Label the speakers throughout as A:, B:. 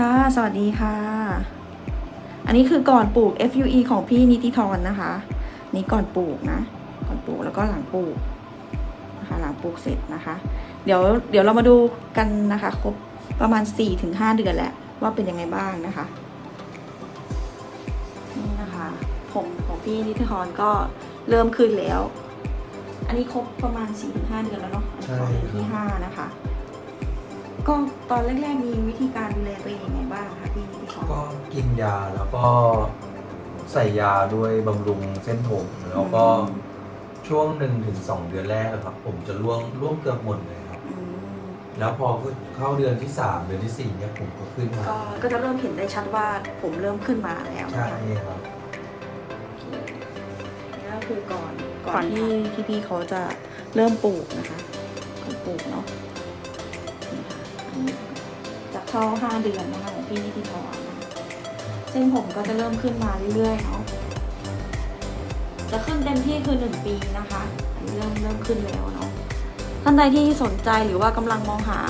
A: ค่ะ สวัสดีค่ะ อันนี้คือก่อนปลูก FUE ของพี่นิติธรนะคะ นี่ก่อนปลูกนะ ก่อนปลูกแล้วก็หลังปลูกนะคะ หลังปลูกเสร็จนะคะ เดี๋ยวเดี๋ยวเรามาดูกันนะคะ ครบประมาณ 4-5 เดือนแหละว่าเป็นยังไงบ้างนะคะนี่นะคะผมของพี่นิติธรก็เริ่มขึ้นแล้ว อันนี้ครบประมาณ4-5เดือนแล้วเนาะอันนี้ขอเดือนที่5นะคะ ก็ตอนแรกๆมีวิธีการดูแลตัวเองยังไงบ้างคะพี่นิติธร
B: ก็กินยาแล้วก็ใส่ยาด้วยบำรุงเส้นผมแล้วก็ช่วงหนึ่งถึงสองเดือนแรกอะครับ ผมจะร่วงร่วงเกือบหมดเลยครับ
A: อืม
B: แล้วพอเข้าเดือนที่สามเดือนที่สี่เนี่ยผมก็ขึ้นมา
A: ก็ก็จะเริ่มเห็นได้ชัดว่าผมเริ่มขึ้นมาแล้ว
B: ใช่
A: นะคะ
B: ครับ
A: โอเคนี่ก็คือก่อนก่อ
C: ก่อนน
A: ที่ที่พี่เขาจะเริ่มปลูกนะคะก่อนปลูกเนาะนี่ค่ะอันนี้จะ เข้าห้าเดือนนะคะของพี่นิติธรนะคะเส้นผมก็จะเริ่มขึ้นมาเรื่อยๆเนาะจะขึ้นเต็มที่คือหนึ่งปีนะคะอันนี้เริ่มเริ่มขึ้นแล้วเนาะท่านใดที่สนใจหรือว่ากำลังมองหา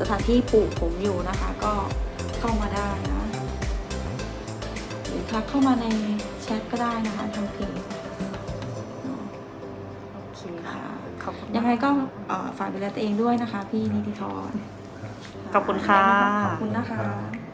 A: สถานที่ปลูกผมอยู่นะคะ ก็เข้ามาได้นะหรือทักเข้ามาในแชทก็ได้นะคะทางเพจเนาะ
C: โอเค
A: ค่ะ
C: ขอบคุณ
A: ยังไงก็เอ่อฝากดูแลตัวเองด้วยนะคะ พี่นิติธร
C: ขอบคุณค่ะ
A: ขอบคุณนะคะ